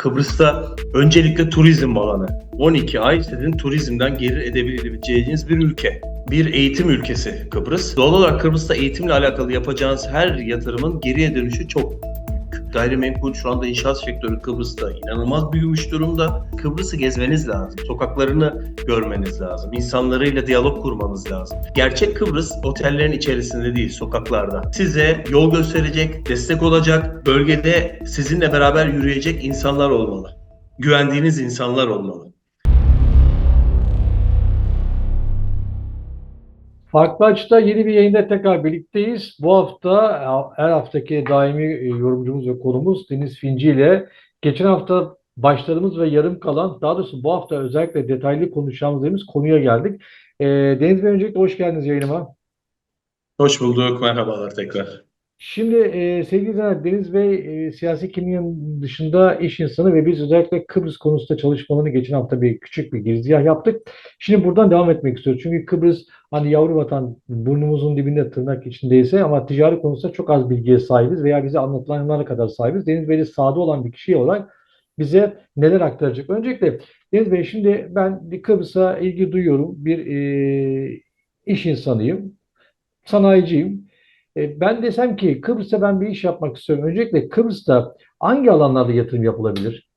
Kıbrıs'ta öncelikle turizm alanı. 12 ay sizin turizmden gelir edebileceğiniz bir ülke. Bir eğitim ülkesi Kıbrıs. Doğal olarak Kıbrıs'ta eğitimle alakalı yapacağınız her yatırımın geriye dönüşü çok. Gayrimenkul şu anda inşaat sektörü Kıbrıs'ta inanılmaz büyümüş durumda. Kıbrıs'ı gezmeniz lazım. Sokaklarını görmeniz lazım. İnsanlarıyla diyalog kurmanız lazım. Gerçek Kıbrıs otellerin içerisinde değil, sokaklarda. Size yol gösterecek, destek olacak, bölgede sizinle beraber yürüyecek insanlar olmalı. Güvendiğiniz insanlar olmalı. Farklı Açıda yeni bir yayında tekrar birlikteyiz. Bu hafta her haftaki daimi e, yorumcumuz ve konumuz Deniz Finci ile geçen hafta başlarımız ve yarım kalan, daha doğrusu bu hafta özellikle detaylı konuşacağımız konuya geldik. Ee, Deniz Bey öncelikle hoş geldiniz yayınıma. Hoş bulduk, merhabalar tekrar. Şimdi e, sevgili izleyenler, Deniz Bey e, siyasi kimliğin dışında iş insanı ve biz özellikle Kıbrıs konusunda çalışmalarını geçen hafta bir küçük bir girizgah yaptık. Şimdi buradan devam etmek istiyoruz. Çünkü Kıbrıs hani yavru vatan burnumuzun dibinde tırnak içindeyse ama ticari konusunda çok az bilgiye sahibiz veya bize anlatılanlara kadar sahibiz. Deniz Bey de sahada olan bir kişi olarak bize neler aktaracak? Öncelikle Deniz Bey şimdi ben bir Kıbrıs'a ilgi duyuyorum. Bir e, iş insanıyım. Sanayiciyim. E, Ben desem ki Kıbrıs'ta ben bir iş yapmak istiyorum. Öncelikle Kıbrıs'ta hangi alanlarda yatırım yapılabilir?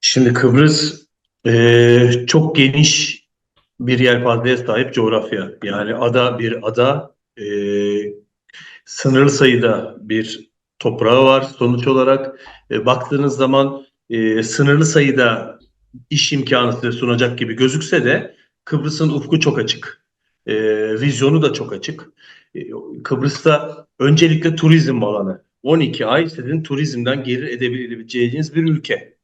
Şimdi Kıbrıs eee, çok geniş bir yelpazeye sahip coğrafya. Yani ada bir ada, eee, sınırlı sayıda bir toprağı var. Sonuç olarak e, baktığınız zaman e, sınırlı sayıda iş imkanı size sunacak gibi gözükse de Kıbrıs'ın ufku çok açık. E, vizyonu da çok açık. E, Kıbrıs'ta öncelikle turizm alanı. 12 ay sizin turizmden gelir edebileceğiniz bir ülke.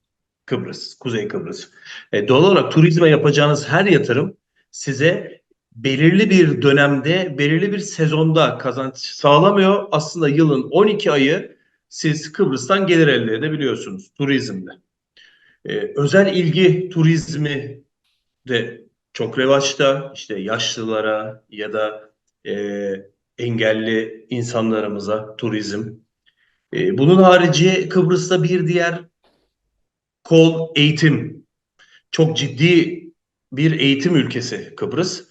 Kıbrıs, Kuzey Kıbrıs. E, doğal olarak turizme yapacağınız her yatırım size belirli bir dönemde, belirli bir sezonda kazanç sağlamıyor. Aslında yılın 12 ayı siz Kıbrıs'tan gelir elde edebiliyorsunuz turizmde. Ee, özel ilgi turizmi de çok revaçta. İşte yaşlılara ya da e, engelli insanlarımıza turizm. E, bunun harici Kıbrıs'ta bir diğer kol eğitim. Çok ciddi bir eğitim ülkesi Kıbrıs.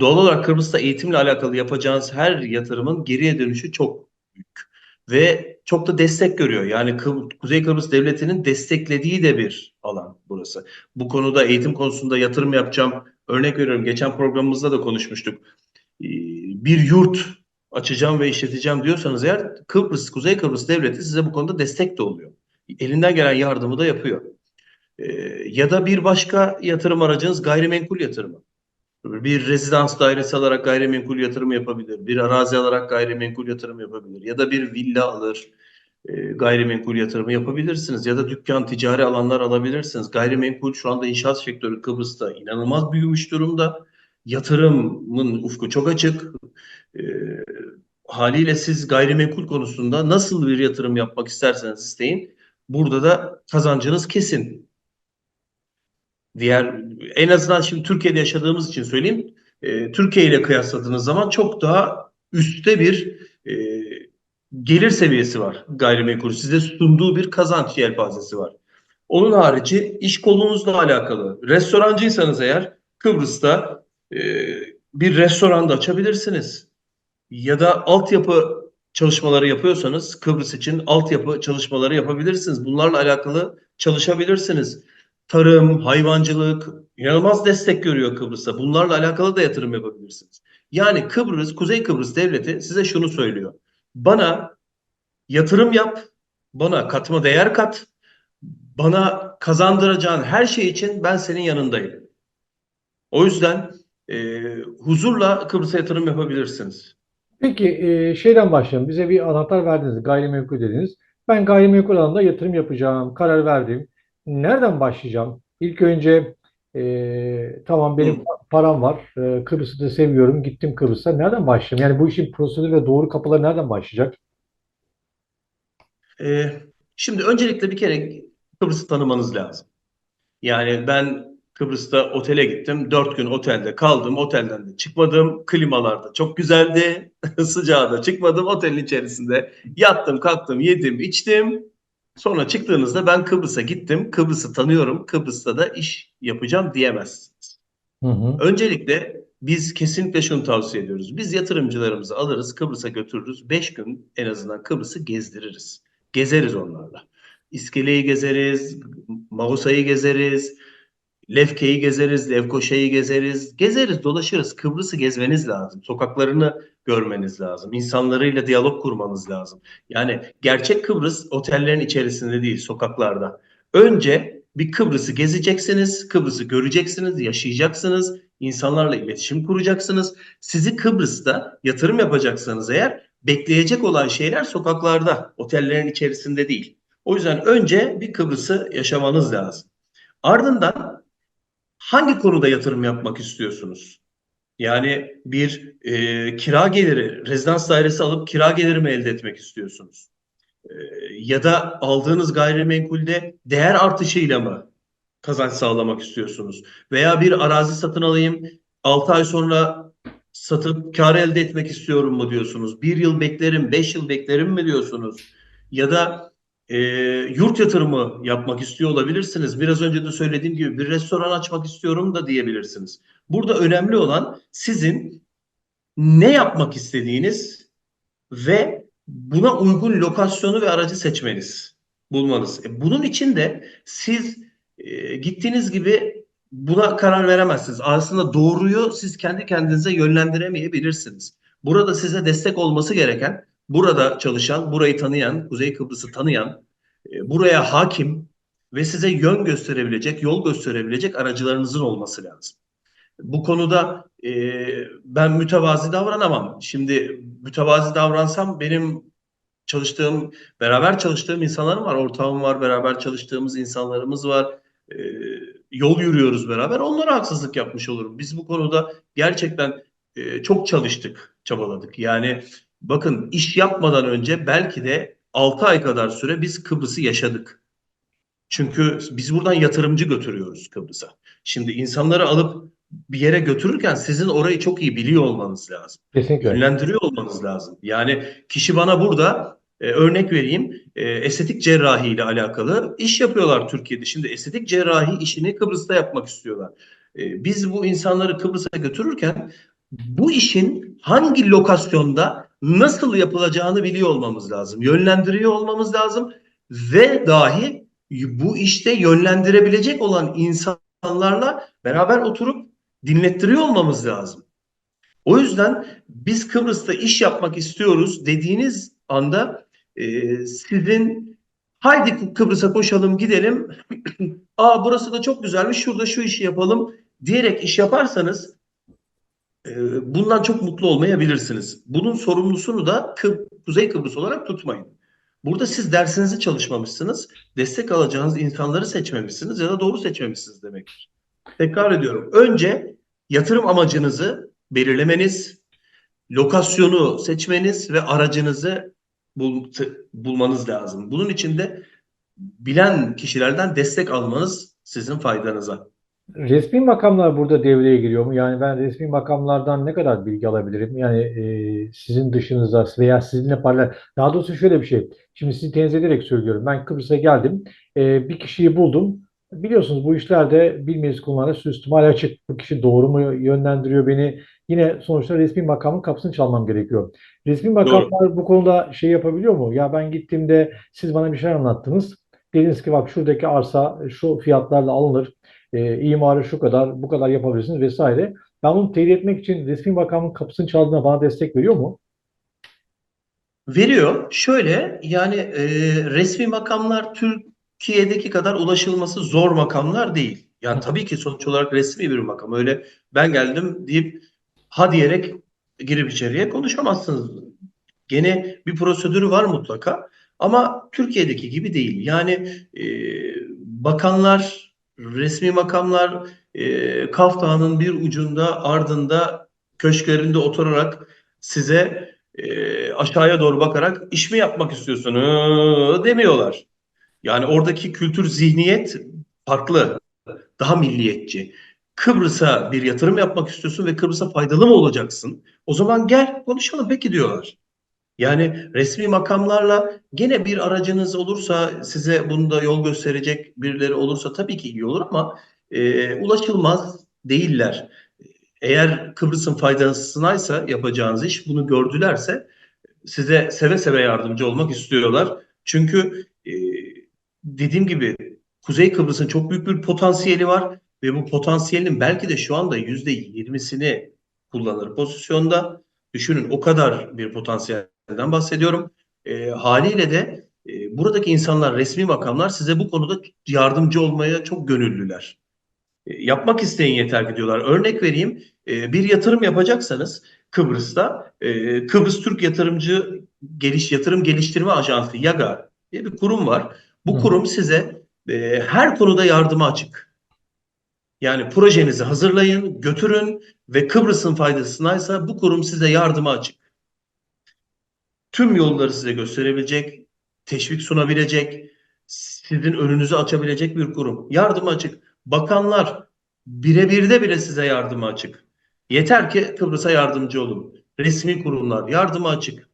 Doğal olarak Kıbrıs'ta eğitimle alakalı yapacağınız her yatırımın geriye dönüşü çok büyük ve çok da destek görüyor. Yani Kı- Kuzey Kıbrıs Devleti'nin desteklediği de bir alan burası. Bu konuda eğitim konusunda yatırım yapacağım. Örnek veriyorum geçen programımızda da konuşmuştuk. Ee, Bir yurt açacağım ve işleteceğim diyorsanız eğer Kıbrıs, Kuzey Kıbrıs Devleti size bu konuda destek de oluyor. Elinden gelen yardımı da yapıyor. Ee, Ya da bir başka yatırım aracınız gayrimenkul yatırımı. Bir rezidans dairesi alarak gayrimenkul yatırımı yapabilir. Bir arazi alarak gayrimenkul yatırımı yapabilir. Ya da bir villa alır gayrimenkul yatırımı yapabilirsiniz. Ya da dükkan, ticari alanlar alabilirsiniz. Gayrimenkul şu anda inşaat sektörü Kıbrıs'ta inanılmaz büyümüş durumda. Yatırımın ufku çok açık. E, haliyle siz gayrimenkul konusunda nasıl bir yatırım yapmak isterseniz isteyin. Burada da kazancınız kesin. Diğer en azından şimdi Türkiye'de yaşadığımız için söyleyeyim. E, Türkiye ile kıyasladığınız zaman çok daha üstte bir e, gelir seviyesi var gayrimenkul. Size sunduğu bir kazanç yelpazesi var. Onun harici iş kolunuzla alakalı. Restorancıysanız eğer Kıbrıs'ta e, bir restoran da açabilirsiniz. Ya da altyapı çalışmaları yapıyorsanız Kıbrıs için altyapı çalışmaları yapabilirsiniz. Bunlarla alakalı çalışabilirsiniz. Tarım, hayvancılık inanılmaz destek görüyor Kıbrıs'ta. Bunlarla alakalı da yatırım yapabilirsiniz. Yani Kıbrıs, Kuzey Kıbrıs Devleti size şunu söylüyor. Bana yatırım yap, bana katma değer kat, bana kazandıracağın her şey için ben senin yanındayım. O yüzden e, huzurla Kıbrıs'a yatırım yapabilirsiniz. Peki e, şeyden başlayalım. Bize bir anahtar verdiniz, gayrimenkul dediniz. Ben gayrimenkul alanında yatırım yapacağım, karar verdim. Nereden başlayacağım? İlk önce e, tamam benim Hı. param var, e, Kıbrıs'ı da seviyorum, gittim Kıbrıs'a. Nereden başlayayım? Yani bu işin prosedürü ve doğru kapıları nereden başlayacak? E, şimdi öncelikle bir kere Kıbrıs'ı tanımanız lazım. Yani ben Kıbrıs'ta otele gittim. Dört gün otelde kaldım. Otelden de çıkmadım. Klimalarda çok güzeldi. Sıcağı da çıkmadım. Otelin içerisinde yattım, kalktım, yedim, içtim. Sonra çıktığınızda ben Kıbrıs'a gittim, Kıbrıs'ı tanıyorum, Kıbrıs'ta da iş yapacağım diyemezsiniz. Hı hı. Öncelikle biz kesinlikle şunu tavsiye ediyoruz. Biz yatırımcılarımızı alırız, Kıbrıs'a götürürüz. Beş gün en azından Kıbrıs'ı gezdiririz. Gezeriz onlarla. İskele'yi gezeriz, Magosa'yı gezeriz, Lefke'yi gezeriz, Lefkoşa'yı gezeriz. Gezeriz, dolaşırız. Kıbrıs'ı gezmeniz lazım. Sokaklarını görmeniz lazım. İnsanlarıyla diyalog kurmanız lazım. Yani gerçek Kıbrıs otellerin içerisinde değil, sokaklarda. Önce bir Kıbrıs'ı gezeceksiniz, Kıbrıs'ı göreceksiniz, yaşayacaksınız, insanlarla iletişim kuracaksınız. Sizi Kıbrıs'ta yatırım yapacaksanız eğer bekleyecek olan şeyler sokaklarda, otellerin içerisinde değil. O yüzden önce bir Kıbrıs'ı yaşamanız lazım. Ardından hangi konuda yatırım yapmak istiyorsunuz? Yani bir e, kira geliri, rezidans dairesi alıp kira geliri mi elde etmek istiyorsunuz? E, ya da aldığınız gayrimenkulde değer artışıyla mı kazanç sağlamak istiyorsunuz? Veya bir arazi satın alayım, 6 ay sonra satıp kar elde etmek istiyorum mu diyorsunuz? Bir yıl beklerim, beş yıl beklerim mi diyorsunuz? Ya da e, yurt yatırımı yapmak istiyor olabilirsiniz. Biraz önce de söylediğim gibi bir restoran açmak istiyorum da diyebilirsiniz. Burada önemli olan sizin ne yapmak istediğiniz ve buna uygun lokasyonu ve aracı seçmeniz, bulmanız. E, bunun için de siz e, gittiğiniz gibi buna karar veremezsiniz. Aslında doğruyu siz kendi kendinize yönlendiremeyebilirsiniz. Burada size destek olması gereken, burada çalışan, burayı tanıyan, Kuzey Kıbrıs'ı tanıyan, e, buraya hakim ve size yön gösterebilecek, yol gösterebilecek aracılarınızın olması lazım. Bu konuda e, ben mütevazi davranamam. Şimdi mütevazi davransam benim çalıştığım, beraber çalıştığım insanlarım var, ortağım var, beraber çalıştığımız insanlarımız var. E, yol yürüyoruz beraber. Onlara haksızlık yapmış olurum. Biz bu konuda gerçekten e, çok çalıştık, çabaladık. Yani bakın iş yapmadan önce belki de 6 ay kadar süre biz Kıbrıs'ı yaşadık. Çünkü biz buradan yatırımcı götürüyoruz Kıbrıs'a. Şimdi insanları alıp bir yere götürürken sizin orayı çok iyi biliyor olmanız lazım. Kesinlikle. Yönlendiriyor olmanız lazım. Yani kişi bana burada e, örnek vereyim e, estetik cerrahi ile alakalı iş yapıyorlar Türkiye'de. Şimdi estetik cerrahi işini Kıbrıs'ta yapmak istiyorlar. E, biz bu insanları Kıbrıs'a götürürken bu işin hangi lokasyonda nasıl yapılacağını biliyor olmamız lazım. Yönlendiriyor olmamız lazım ve dahi bu işte yönlendirebilecek olan insanlarla beraber oturup dinlettiriyor olmamız lazım. O yüzden biz Kıbrıs'ta iş yapmak istiyoruz dediğiniz anda e, sizin haydi Kıbrıs'a koşalım gidelim. Aa burası da çok güzelmiş şurada şu işi yapalım diyerek iş yaparsanız e, bundan çok mutlu olmayabilirsiniz. Bunun sorumlusunu da Kıb Kuzey Kıbrıs olarak tutmayın. Burada siz dersinizi çalışmamışsınız, destek alacağınız insanları seçmemişsiniz ya da doğru seçmemişsiniz demektir. Tekrar ediyorum. Önce yatırım amacınızı belirlemeniz, lokasyonu seçmeniz ve aracınızı bul bulmanız lazım. Bunun için de bilen kişilerden destek almanız sizin faydanıza. Resmi makamlar burada devreye giriyor mu? Yani ben resmi makamlardan ne kadar bilgi alabilirim? Yani e, sizin dışınızda veya sizinle paralel. Daha doğrusu şöyle bir şey. Şimdi sizi tenzih ederek söylüyorum. Ben Kıbrıs'a geldim. E, bir kişiyi buldum. Biliyorsunuz bu işlerde bilmeyiz konularda suistimal açık. Bu kişi doğru mu yönlendiriyor beni? Yine sonuçta resmi makamın kapısını çalmam gerekiyor. Resmi makamlar bu konuda şey yapabiliyor mu? Ya ben gittiğimde siz bana bir şey anlattınız. Dediniz ki bak şuradaki arsa şu fiyatlarla alınır. E, imarı şu kadar, bu kadar yapabilirsiniz vesaire. Ben bunu teyit etmek için resmi makamın kapısını çaldığında bana destek veriyor mu? Veriyor. Şöyle yani e, resmi makamlar Türkiye'deki kadar ulaşılması zor makamlar değil. Yani tabii ki sonuç olarak resmi bir makam. Öyle ben geldim deyip ha diyerek girip içeriye konuşamazsınız. Gene bir prosedürü var mutlaka. Ama Türkiye'deki gibi değil. Yani e, bakanlar, resmi makamlar e, Kaf Dağı'nın bir ucunda ardında köşklerinde oturarak size e, aşağıya doğru bakarak iş mi yapmak istiyorsun demiyorlar. Yani oradaki kültür zihniyet farklı. Daha milliyetçi. Kıbrıs'a bir yatırım yapmak istiyorsun ve Kıbrıs'a faydalı mı olacaksın? O zaman gel konuşalım peki diyorlar. Yani resmi makamlarla gene bir aracınız olursa size bunda yol gösterecek birileri olursa tabii ki iyi olur ama e, ulaşılmaz değiller. Eğer Kıbrıs'ın faydasınaysa yapacağınız iş bunu gördülerse size seve seve yardımcı olmak istiyorlar. Çünkü e, dediğim gibi Kuzey Kıbrıs'ın çok büyük bir potansiyeli var ve bu potansiyelin belki de şu anda yüzde yirmisini kullanır pozisyonda. Düşünün o kadar bir potansiyelden bahsediyorum. E, haliyle de e, buradaki insanlar, resmi makamlar size bu konuda yardımcı olmaya çok gönüllüler. E, yapmak isteyin yeter ki diyorlar. Örnek vereyim, e, bir yatırım yapacaksanız Kıbrıs'ta e, Kıbrıs Türk Yatırımcı Geliş Yatırım Geliştirme Ajansı YAGA diye bir kurum var. Bu Hı. kurum size e, her konuda yardıma açık. Yani projenizi hazırlayın, götürün ve Kıbrıs'ın faydasınaysa bu kurum size yardıma açık. Tüm yolları size gösterebilecek, teşvik sunabilecek, sizin önünüzü açabilecek bir kurum. Yardıma açık. Bakanlar birebir de bile size yardıma açık. Yeter ki Kıbrıs'a yardımcı olun. Resmi kurumlar yardıma açık.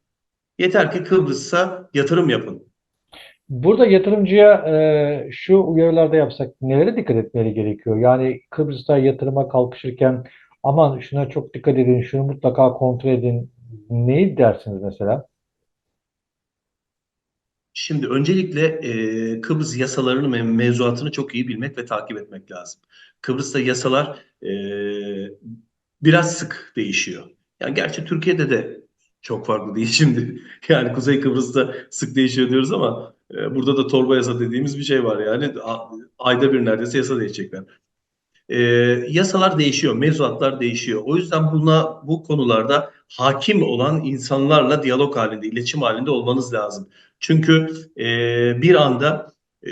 Yeter ki Kıbrıs'a yatırım yapın. Burada yatırımcıya e, şu uyarılarda yapsak nelere dikkat etmeleri gerekiyor? Yani Kıbrıs'ta yatırıma kalkışırken aman şuna çok dikkat edin, şunu mutlaka kontrol edin. Neyi dersiniz mesela? Şimdi öncelikle e, Kıbrıs yasalarını ve mevzuatını çok iyi bilmek ve takip etmek lazım. Kıbrıs'ta yasalar e, biraz sık değişiyor. Yani gerçi Türkiye'de de çok farklı değil şimdi. Yani Kuzey Kıbrıs'ta sık değişiyor diyoruz ama e, burada da torba yasa dediğimiz bir şey var yani A- ayda bir neredeyse yasa değişecekler. E, yasalar değişiyor, mevzuatlar değişiyor. O yüzden buna bu konularda hakim olan insanlarla diyalog halinde, iletişim halinde olmanız lazım. Çünkü e, bir anda e,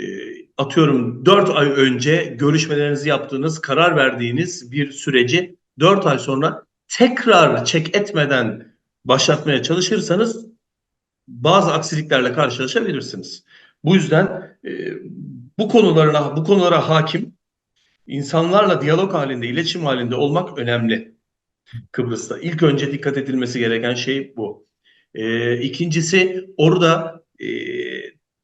atıyorum 4 ay önce görüşmelerinizi yaptığınız, karar verdiğiniz bir süreci 4 ay sonra tekrar çek etmeden başlatmaya çalışırsanız bazı aksiliklerle karşılaşabilirsiniz. Bu yüzden e, bu konularına bu konulara hakim insanlarla diyalog halinde, iletişim halinde olmak önemli Kıbrıs'ta. İlk önce dikkat edilmesi gereken şey bu. Ee, ikincisi orada e,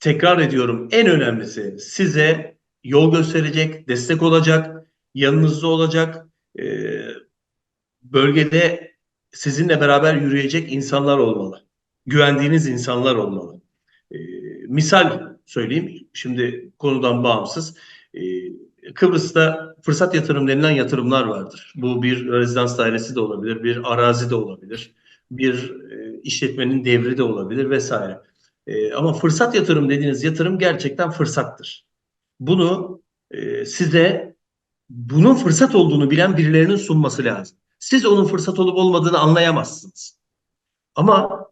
tekrar ediyorum en önemlisi size yol gösterecek, destek olacak, yanınızda olacak, e, bölgede sizinle beraber yürüyecek insanlar olmalı. Güvendiğiniz insanlar olmalı. E, misal söyleyeyim, şimdi konudan bağımsız. E, Kıbrıs'ta fırsat yatırım denilen yatırımlar vardır. Bu bir rezidans dairesi de olabilir, bir arazi de olabilir, bir e, işletmenin devri de olabilir vesaire. E, ama fırsat yatırım dediğiniz yatırım gerçekten fırsattır. Bunu e, size bunun fırsat olduğunu bilen birilerinin sunması lazım. Siz onun fırsat olup olmadığını anlayamazsınız. Ama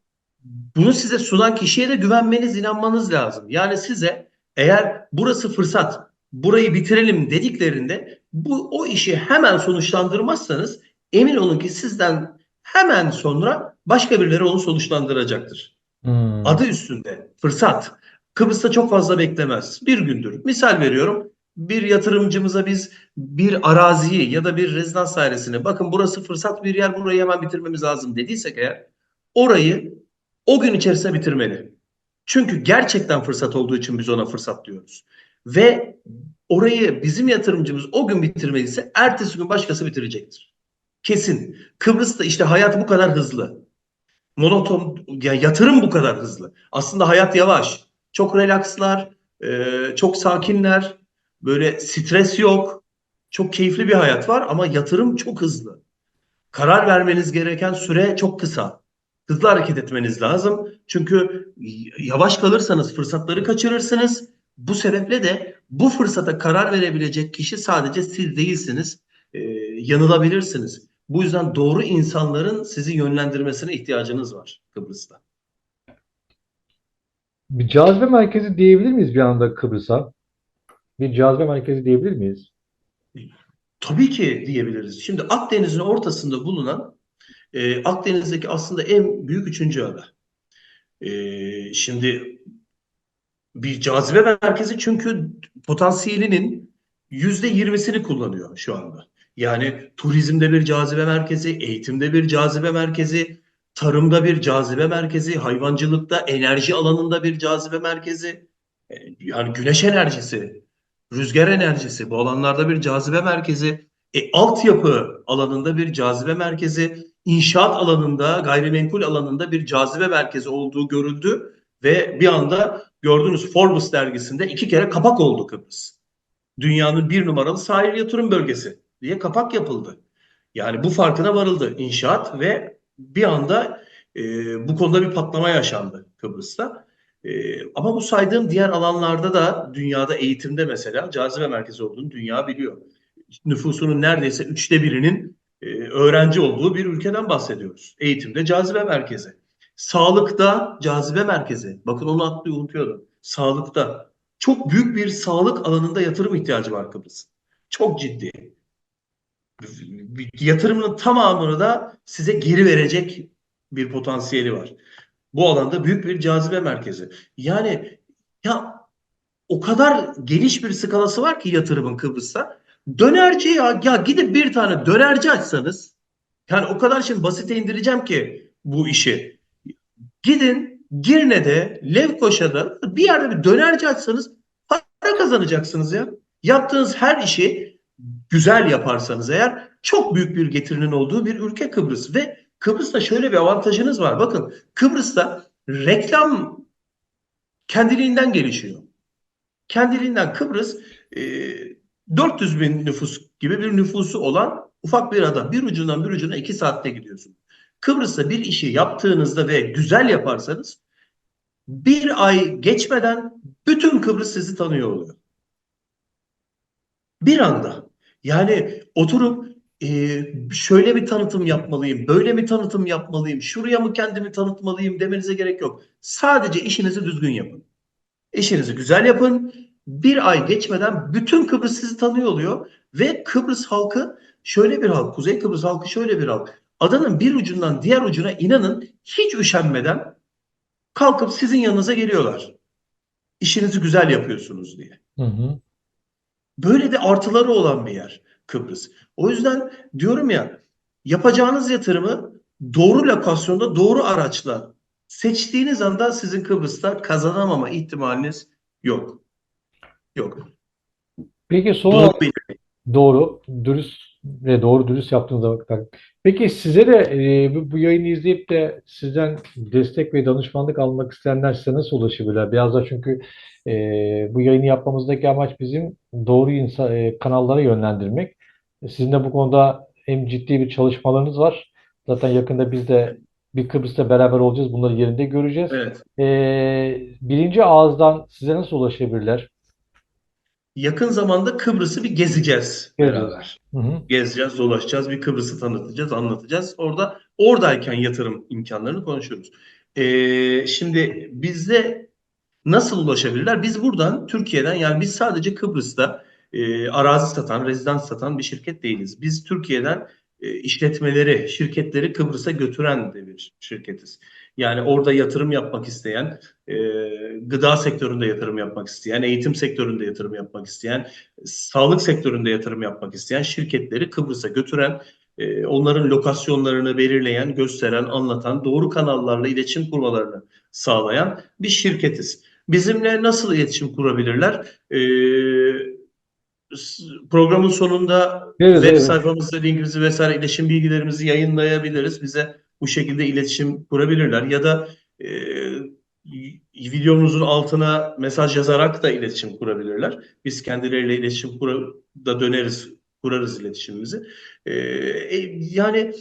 bunu size sunan kişiye de güvenmeniz, inanmanız lazım. Yani size eğer burası fırsat, burayı bitirelim dediklerinde bu o işi hemen sonuçlandırmazsanız emin olun ki sizden hemen sonra başka birileri onu sonuçlandıracaktır. Hmm. Adı üstünde fırsat. Kıbrıs'ta çok fazla beklemez. Bir gündür. Misal veriyorum. Bir yatırımcımıza biz bir araziyi ya da bir rezidans dairesini bakın burası fırsat bir yer burayı hemen bitirmemiz lazım dediysek eğer orayı o gün içerisinde bitirmeli. Çünkü gerçekten fırsat olduğu için biz ona fırsat diyoruz. Ve orayı bizim yatırımcımız o gün bitirmediyse ertesi gün başkası bitirecektir. Kesin. Kıbrıs'ta işte hayat bu kadar hızlı. Monoton, ya yatırım bu kadar hızlı. Aslında hayat yavaş. Çok relakslar, e, çok sakinler, böyle stres yok. Çok keyifli bir hayat var ama yatırım çok hızlı. Karar vermeniz gereken süre çok kısa. Hızlı hareket etmeniz lazım. Çünkü yavaş kalırsanız fırsatları kaçırırsınız. Bu sebeple de bu fırsata karar verebilecek kişi sadece siz değilsiniz. Ee, yanılabilirsiniz. Bu yüzden doğru insanların sizi yönlendirmesine ihtiyacınız var Kıbrıs'ta. Bir cazibe merkezi diyebilir miyiz bir anda Kıbrıs'a? Bir cazibe merkezi diyebilir miyiz? Tabii ki diyebiliriz. Şimdi Akdeniz'in ortasında bulunan e, Akdeniz'deki aslında en büyük üçüncü ada. E, şimdi bir cazibe merkezi çünkü potansiyelinin yüzde yirmisini kullanıyor şu anda. Yani turizmde bir cazibe merkezi, eğitimde bir cazibe merkezi, tarımda bir cazibe merkezi, hayvancılıkta, enerji alanında bir cazibe merkezi. E, Yani güneş enerjisi, rüzgar enerjisi bu alanlarda bir cazibe merkezi. E, altyapı alanında bir cazibe merkezi, inşaat alanında, gayrimenkul alanında bir cazibe merkezi olduğu görüldü ve bir anda gördünüz Forbes dergisinde iki kere kapak oldu Kıbrıs. Dünyanın bir numaralı sahil yatırım bölgesi diye kapak yapıldı. Yani bu farkına varıldı inşaat ve bir anda e, bu konuda bir patlama yaşandı Kıbrıs'ta. E, ama bu saydığım diğer alanlarda da dünyada eğitimde mesela cazibe merkezi olduğunu dünya biliyor. Nüfusunun neredeyse üçte birinin e, öğrenci olduğu bir ülkeden bahsediyoruz. Eğitimde cazibe merkezi. Sağlıkta cazibe merkezi. Bakın onu atlıyor unutuyordum. Sağlıkta. Çok büyük bir sağlık alanında yatırım ihtiyacı var Kıbrıs'ın. Çok ciddi. Yatırımının tamamını da size geri verecek bir potansiyeli var. Bu alanda büyük bir cazibe merkezi. Yani ya o kadar geniş bir skalası var ki yatırımın Kıbrıs'ta. Dönerci ya, ya gidip bir tane dönerci açsanız yani o kadar şimdi basite indireceğim ki bu işi. Gidin Girne'de, Lefkoşa'da bir yerde bir dönerci açsanız para kazanacaksınız ya. Yaptığınız her işi güzel yaparsanız eğer çok büyük bir getirinin olduğu bir ülke Kıbrıs ve Kıbrıs'ta şöyle bir avantajınız var. Bakın Kıbrıs'ta reklam kendiliğinden gelişiyor. Kendiliğinden Kıbrıs e, 400 bin nüfus gibi bir nüfusu olan ufak bir ada. Bir ucundan bir ucuna iki saatte gidiyorsun. Kıbrıs'ta bir işi yaptığınızda ve güzel yaparsanız bir ay geçmeden bütün Kıbrıs sizi tanıyor oluyor. Bir anda. Yani oturup e, şöyle bir tanıtım yapmalıyım, böyle mi tanıtım yapmalıyım, şuraya mı kendimi tanıtmalıyım demenize gerek yok. Sadece işinizi düzgün yapın. İşinizi güzel yapın. Bir ay geçmeden bütün Kıbrıs sizi tanıyor oluyor ve Kıbrıs halkı şöyle bir halk, Kuzey Kıbrıs halkı şöyle bir halk. Adanın bir ucundan diğer ucuna inanın hiç üşenmeden kalkıp sizin yanınıza geliyorlar. İşinizi güzel yapıyorsunuz diye. Hı hı. Böyle de artıları olan bir yer Kıbrıs. O yüzden diyorum ya yapacağınız yatırımı doğru lokasyonda doğru araçla seçtiğiniz anda sizin Kıbrıs'ta kazanamama ihtimaliniz yok. Yok. Peki son Doğru doğru, dürüst ve doğru dürüst yaptığınıza bakarak. Peki size de e, bu, bu yayını izleyip de sizden destek ve danışmanlık almak isteyenler size nasıl ulaşabilirler? Biraz da çünkü e, bu yayını yapmamızdaki amaç bizim doğru insan, e, kanallara yönlendirmek. Sizin de bu konuda hem ciddi bir çalışmalarınız var. Zaten yakında biz de bir Kıbrıs'ta beraber olacağız. Bunları yerinde göreceğiz. Evet. E, birinci ağızdan size nasıl ulaşabilirler? Yakın zamanda Kıbrıs'ı bir gezeceğiz beraber. Hı hı. Gezeceğiz, dolaşacağız, bir Kıbrıs'ı tanıtacağız, anlatacağız. Orada oradayken yatırım imkanlarını konuşuyoruz. Ee, şimdi bizde nasıl ulaşabilirler? Biz buradan Türkiye'den yani biz sadece Kıbrıs'ta e, arazi satan, rezidans satan bir şirket değiliz. Biz Türkiye'den e, işletmeleri, şirketleri Kıbrıs'a götüren de bir şirketiz. Yani orada yatırım yapmak isteyen, e, gıda sektöründe yatırım yapmak isteyen, eğitim sektöründe yatırım yapmak isteyen, sağlık sektöründe yatırım yapmak isteyen şirketleri Kıbrıs'a götüren, e, onların lokasyonlarını belirleyen, gösteren, anlatan, doğru kanallarla iletişim kurmalarını sağlayan bir şirketiz. Bizimle nasıl iletişim kurabilirler? E, s- programın sonunda Evet, web evet. sayfamızda linkimizi vesaire iletişim bilgilerimizi yayınlayabiliriz. Bize bu şekilde iletişim kurabilirler ya da e, videomuzun altına mesaj yazarak da iletişim kurabilirler. Biz kendileriyle iletişim kura, da döneriz, kurarız iletişimimizi. E, e, yani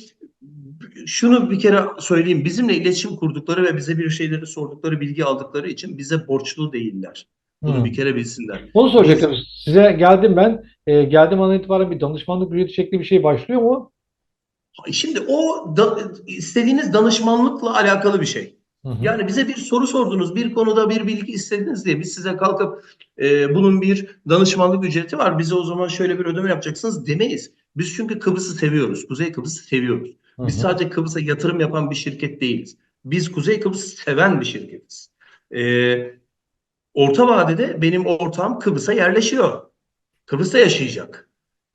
şunu bir kere söyleyeyim. Bizimle iletişim kurdukları ve bize bir şeyleri sordukları, bilgi aldıkları için bize borçlu değiller. Bunu Hı. bir kere bilsinler. Onu soracaktım. Size geldim ben. E, geldim an itibaren bir danışmanlık ücreti şekli bir şey başlıyor mu? Şimdi o da, istediğiniz danışmanlıkla alakalı bir şey. Hı hı. Yani bize bir soru sordunuz, bir konuda bir bilgi istediniz diye biz size kalkıp e, bunun bir danışmanlık ücreti var. Bize o zaman şöyle bir ödeme yapacaksınız demeyiz. Biz çünkü Kıbrıs'ı seviyoruz. Kuzey Kıbrıs'ı seviyoruz. Hı Biz hı. sadece Kıbrıs'a yatırım yapan bir şirket değiliz. Biz Kuzey Kıbrıs'ı seven bir şirketiz. E, orta vadede benim ortağım Kıbrıs'a yerleşiyor. Kıbrıs'ta yaşayacak.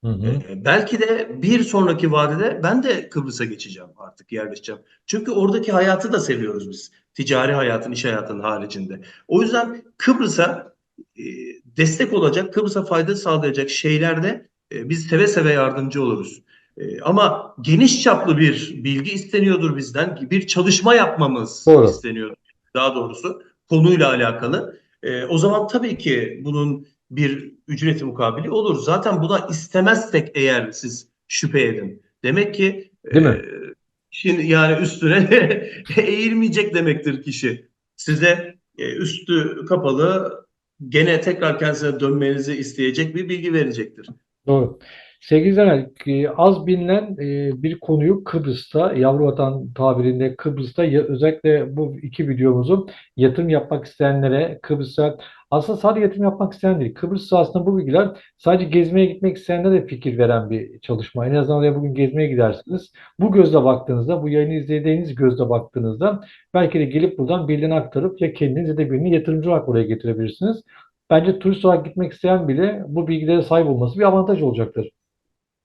Hı hı. Belki de bir sonraki vadede ben de Kıbrıs'a geçeceğim artık yerleşeceğim. Çünkü oradaki hayatı da seviyoruz biz. Ticari hayatın, iş hayatının haricinde. O yüzden Kıbrıs'a e, destek olacak, Kıbrıs'a fayda sağlayacak şeylerde e, biz seve seve yardımcı oluruz. E, ama geniş çaplı bir bilgi isteniyordur bizden. Bir çalışma yapmamız Doğru. isteniyor daha doğrusu konuyla alakalı. E, o zaman tabii ki bunun bir ücreti mukabili olur. Zaten buna istemezsek eğer siz şüphe edin. Demek ki Değil mi? e, işin yani üstüne eğilmeyecek demektir kişi. Size e, üstü kapalı gene tekrar kendisine dönmenizi isteyecek bir bilgi verecektir. Doğru. Sevgili izleyenler, e, az bilinen bir konuyu Kıbrıs'ta, yavru vatan tabirinde Kıbrıs'ta özellikle bu iki videomuzu yatırım yapmak isteyenlere, Kıbrıs'a aslında sadece yatırım yapmak isteyen değil, Kıbrıs'ta aslında bu bilgiler sadece gezmeye gitmek isteyenlere de fikir veren bir çalışma. En azından oraya bugün gezmeye gidersiniz. Bu gözle baktığınızda, bu yayını izlediğiniz gözle baktığınızda belki de gelip buradan birilerine aktarıp ya kendiniz ya da birini yatırımcı olarak oraya getirebilirsiniz. Bence turist olarak gitmek isteyen bile bu bilgilere sahip olması bir avantaj olacaktır.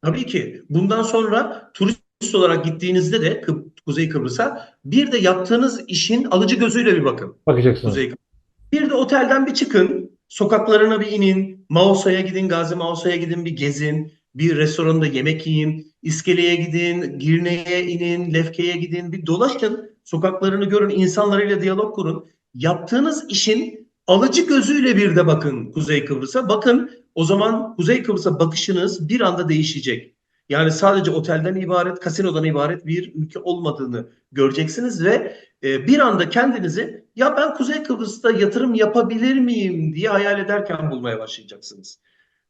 Tabii ki bundan sonra turist olarak gittiğinizde de Kuzey Kıbrıs'a bir de yaptığınız işin alıcı gözüyle bir bakın. Bakacaksınız. Kuzey Kıbrıs. Bir de otelden bir çıkın, sokaklarına bir inin, Mausa'ya gidin, Gazi Mausa'ya gidin bir gezin, bir restoranda yemek yiyin, İskele'ye gidin, Girne'ye inin, Lefke'ye gidin, bir dolaşın, sokaklarını görün, insanlarıyla diyalog kurun. Yaptığınız işin alıcı gözüyle bir de bakın Kuzey Kıbrıs'a. Bakın o zaman Kuzey Kıbrıs'a bakışınız bir anda değişecek. Yani sadece otelden ibaret, kasinodan ibaret bir ülke olmadığını göreceksiniz ve e, bir anda kendinizi ya ben Kuzey Kıbrıs'ta yatırım yapabilir miyim diye hayal ederken bulmaya başlayacaksınız.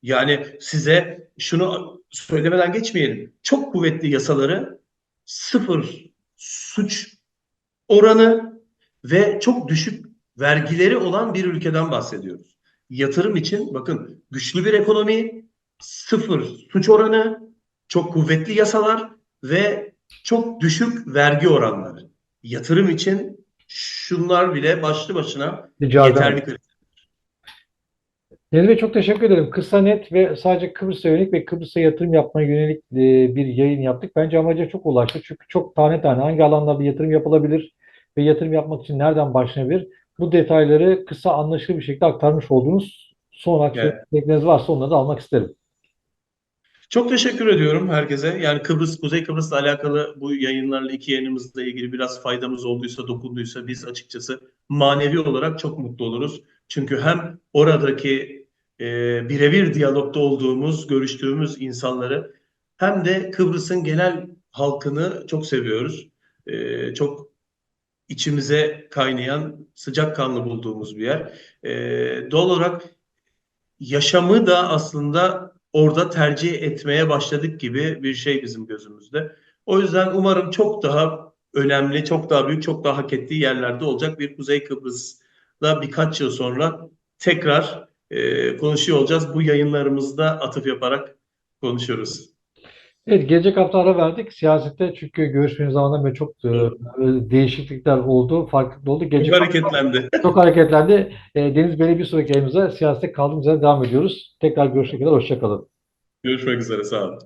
Yani size şunu söylemeden geçmeyelim. Çok kuvvetli yasaları, sıfır suç oranı ve çok düşük vergileri olan bir ülkeden bahsediyoruz. Yatırım için bakın güçlü bir ekonomi, sıfır suç oranı, çok kuvvetli yasalar ve çok düşük vergi oranları. Yatırım için şunlar bile başlı başına Rica yeterli kriter. Deniz Bey çok teşekkür ederim. Kısa net ve sadece Kıbrıs'a yönelik ve Kıbrıs'a yatırım yapmaya yönelik e, bir yayın yaptık. Bence amaca çok ulaştı. Çünkü çok tane tane hangi alanlarda yatırım yapılabilir ve yatırım yapmak için nereden başlanabilir? Bu detayları kısa anlaşılır bir şekilde aktarmış olduğunuz son Evet. aksiyon varsa onları da almak isterim. Çok teşekkür ediyorum herkese. Yani Kıbrıs, Kuzey Kıbrıs'la alakalı bu yayınlarla iki yayınımızla ilgili biraz faydamız olduysa, dokunduysa biz açıkçası manevi olarak çok mutlu oluruz. Çünkü hem oradaki e, birebir diyalogda olduğumuz, görüştüğümüz insanları hem de Kıbrıs'ın genel halkını çok seviyoruz. E, çok içimize kaynayan, sıcakkanlı bulduğumuz bir yer. E, doğal olarak yaşamı da aslında orada tercih etmeye başladık gibi bir şey bizim gözümüzde. O yüzden umarım çok daha önemli, çok daha büyük, çok daha hak ettiği yerlerde olacak bir Kuzey Kıbrıs'la birkaç yıl sonra tekrar e, konuşuyor olacağız. Bu yayınlarımızda atıf yaparak konuşuyoruz. Evet, gelecek hafta ara verdik. Siyasette çünkü görüşmemiz zamanında böyle çok e, değişiklikler oldu, farklılık oldu. Çok Gelecek hafta hareketlendi. çok hareketlendi. E, Deniz Bey'le bir sonraki yayınımıza siyasette kaldığımız yerden devam ediyoruz. Tekrar görüşmek üzere, hoşça kalın. Görüşmek üzere, sağ olun.